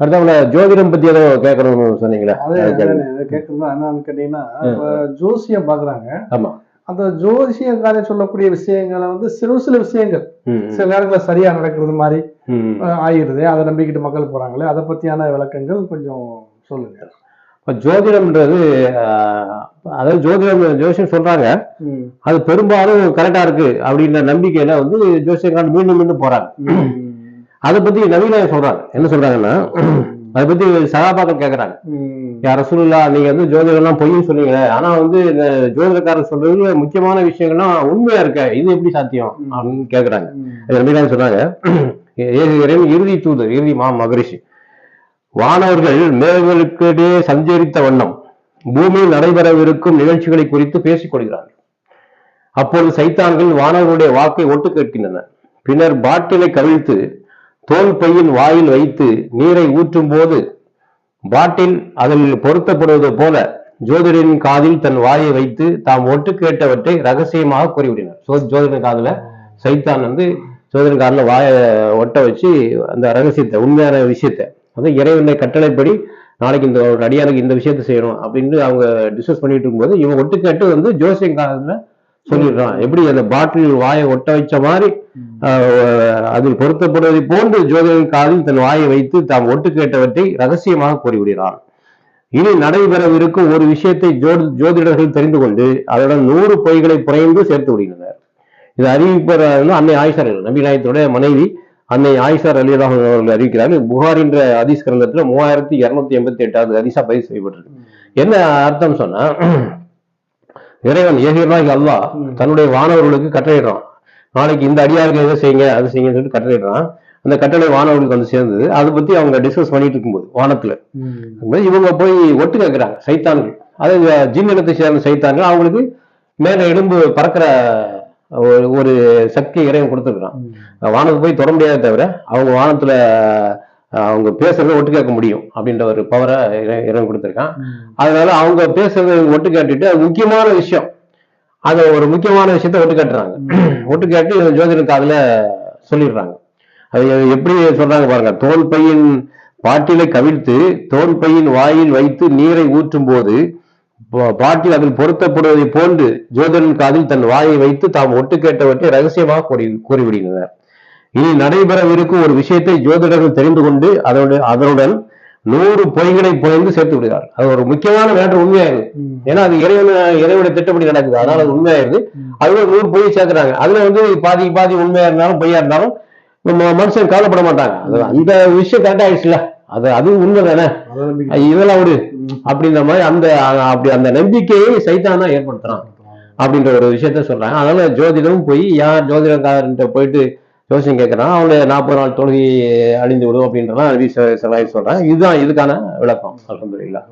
அடுத்தவங்கள ஜோதிடம் பத்தி ஏதோ கேட்கணும்னு சொன்னீங்களே? அதே கேட்கறது என்னன்னு கேட்டீங்கன்னா ஜோசியம் பாக்குறாங்க. ஆமா. அந்த ஜோசியங்கார சொல்லக்கூடிய விஷயங்களை வந்து சிறு சில விஷயங்கள். சில நேரங்களில் சரியா நடக்கிறது மாதிரி ஆயிடுது. அதை நம்பிக்கிட்டு மக்கள் போறாங்களே அதை பத்தியான விளக்கங்கள் கொஞ்சம் சொல்லுங்க. இப்ப ஜோதிடம்ன்றது அதாவது ஜோதிடம் ஜோசியம் சொல்றாங்க. அது பெரும்பாலும் கரெக்டா இருக்கு அப்படின்ற நம்பிக்கையில வந்து ஜோசியக்காரன் மீண்டும் மீண்டும் போறாங்க. அதை பத்தி நவீன சொல்றாங்க என்ன சொல்றாங்கன்னா அதை பத்தி சகாபாக்கள் கேக்குறாங்க. யார் நீங்க வந்து ஜோதிடம்லாம் பொய்ன்னு சொன்னீங்களே ஆனா வந்து இந்த ஜோதிடக்காரர் சொல்றதுல முக்கியமான விஷயங்கள்லாம் உண்மையா இருக்க? இது எப்படி சாத்தியம்? அப்படின்னு கேக்குறாங்க. ஏ- இறைவன் இறுதி தூதர் இறுதி மா மகரிஷி. வானவர்கள் மேகங்களுக்கிடையே சஞ்சரித்த வண்ணம் பூமியில் நடைபெறவிருக்கும் நிகழ்ச்சிகளை குறித்து பேசிக் கொள்கிறார்கள். அப்பொழுது சைத்தான்கள் வானவர்களுடைய வாக்கை ஒட்டு கேட்கின்றன பின்னர் பாட்டிலை கவிழ்த்து தோல் பையின் வாயில் வைத்து நீரை ஊற்றும் போது பாட்டில் அதில் பொருத்தப்படுவது போல ஜோதிடரின் காதில் தன் வாயை வைத்து தாம் ஒட்டு கேட்டவற்றை ரகசியமாக கூறிவிடினார். சோ ஜோதிடர் காதுல சைத்தான் வந்து ஜோதிடர் காதுல வாயை ஒட்ட வச்சு அந்த ரகசியத்தை உண்மையான விஷயத்தை அது இறைவனுடைய கட்டளைப்படி நாளைக்கு இந்த ஒரு அடியாருக்கு இந்த விஷயத்தை செய்யணும் அப்படின்னு அவங்க டிஸ்கஸ் பண்ணிட்டு இருக்கும்போது இவன் ஒட்டு கேட்டு வந்து ஜோசியம் காதுல சொல்லிடுறான். எப்படி அந்த பாட்டில் வாயை ஒட்ட வச்ச மாதிரி அதில் பொருத்தப்படுவதை போன்று ஜோதிடன் காதில் தன் வாயை வைத்து தாம் ஒட்டு கேட்டவற்றை ரகசியமாக கூறிவிடுகிறான் இனி நடைபெறவிருக்கும் ஒரு விஷயத்தை ஜோதி ஜோதிடர்கள் தெரிந்து கொண்டு அதனுடன் நூறு பொய்களை புரைந்து சேர்த்து விடுகின்றனர். இது அறிவிப்பார் அன்னை ஆயிஷார் நபி நாயகத்துடைய மனைவி அன்னை ஆயிஷார் அலிதாக அவர்கள் அறிவிக்கிறார் புகார் என்ற ஹதீஸ் கிரந்தத்துல மூவாயிரத்தி இருநூத்தி எண்பத்தி எட்டாவது அதிசா பதிவு செய்யப்பட்டிருக்கு. என்ன அர்த்தம் சொன்னா இறைவன் ஏகிராகி அல்லா தன்னுடைய வானவர்களுக்கு கட்டளையிடுறான். நாளைக்கு இந்த அடியாருக்கு எதை செய்யுங்க அது செய்யுங்கன்னு சொல்லிட்டு கட்டளையிடுறான் அந்த கட்டளை வானவர்களுக்கு வந்து சேர்ந்தது. அதை பத்தி அவங்க டிஸ்கஸ் பண்ணிட்டு இருக்கும்போது வானத்துல. இவங்க போய் ஒட்டு கேட்கிறாங்க சைத்தான்கள். அதாவது ஜின் இனத்தை சேர்ந்த சைத்தான்கள் அவங்களுக்கு மேல எலும்பு பறக்கிற ஒரு- ஒரு சக்தி இறைவன் கொடுத்துருக்கான் ம். வானத்துக்கு போய் தொட முடியாத தவிர அவங்க வானத்துல அவங்க பேசுறத ஒட்டு கேட்க முடியும் அப்படின்ற ஒரு பவரை இறைவன் கொடுத்துருக்கான். அதனால அவங்க பேசுறத ஒட்டு கேட்டுட்டு அது முக்கியமான விஷயம். அது ஒரு முக்கியமான விஷயத்த ஒட்டு கேட்டுறாங்க. ஒட்டு கேட்டு ஜோதிடர் காதுல சொல்லிடுறாங்க. அது எப்படி சொல்றாங்க பாருங்க தோல் பையின் பாட்டிலை கவிழ்த்து தோல் பையின் வாயில் வைத்து நீரை ஊற்றும் போது பாட்டில் அதில் பொருத்தப்படுவதை போன்று ஜோதிடன் காதில் தன் வாயை வைத்து தாம் ஒட்டு கேட்டவற்றை ரகசியமாக கூறி கூறிவிடுகின்றனர். இனி நடைபெறவிருக்கும் ஒரு விஷயத்தை ஜோதிடர்கள் தெரிந்து கொண்டு அதோடு அதனுடன் நூறு பொய்களை புனைந்து சேர்த்து விடுகிறார் அது ஒரு முக்கியமான மேட்டர் உண்மையாயிருது. ஏன்னா அது இறைவன் இறைவனுடைய திட்டப்படி நடக்குது. அதனால அது உண்மையாயிருது. அதுல நூறு பொய் சேர்க்கிறாங்க. அதுல வந்து பாதி பாதி உண்மையா இருந்தாலும் பொய்யா இருந்தாலும் நம்ம மனுஷன் கவலைப்பட மாட்டாங்க. அது அந்த விஷயம் கரெக்ட் ஆயிடுச்சுல அது அதுவும் உண்மை தானே? அதை. இதெல்லாம் விடு. அப்படின்ற மாதிரி அந்த அப்படி அந்த நம்பிக்கையை சைத்தான் தான் ஏற்படுத்துறான். அப்படின்ற ஒரு விஷயத்த சொல்றாங்க. அதனால ஜோதிடம் போய் யார் ஜோதிடக்காரன்ட்ட போயிட்டு ஜோசியம் கேட்கறான் அவனை நாற்பது நாள் தொழுகை அழிந்து விடும் அப்படின்றதான் நபி ஸல்லல்லாஹு இதுதான் இதுக்கான விளக்கம். அல்ஹம்துலில்லாஹ்.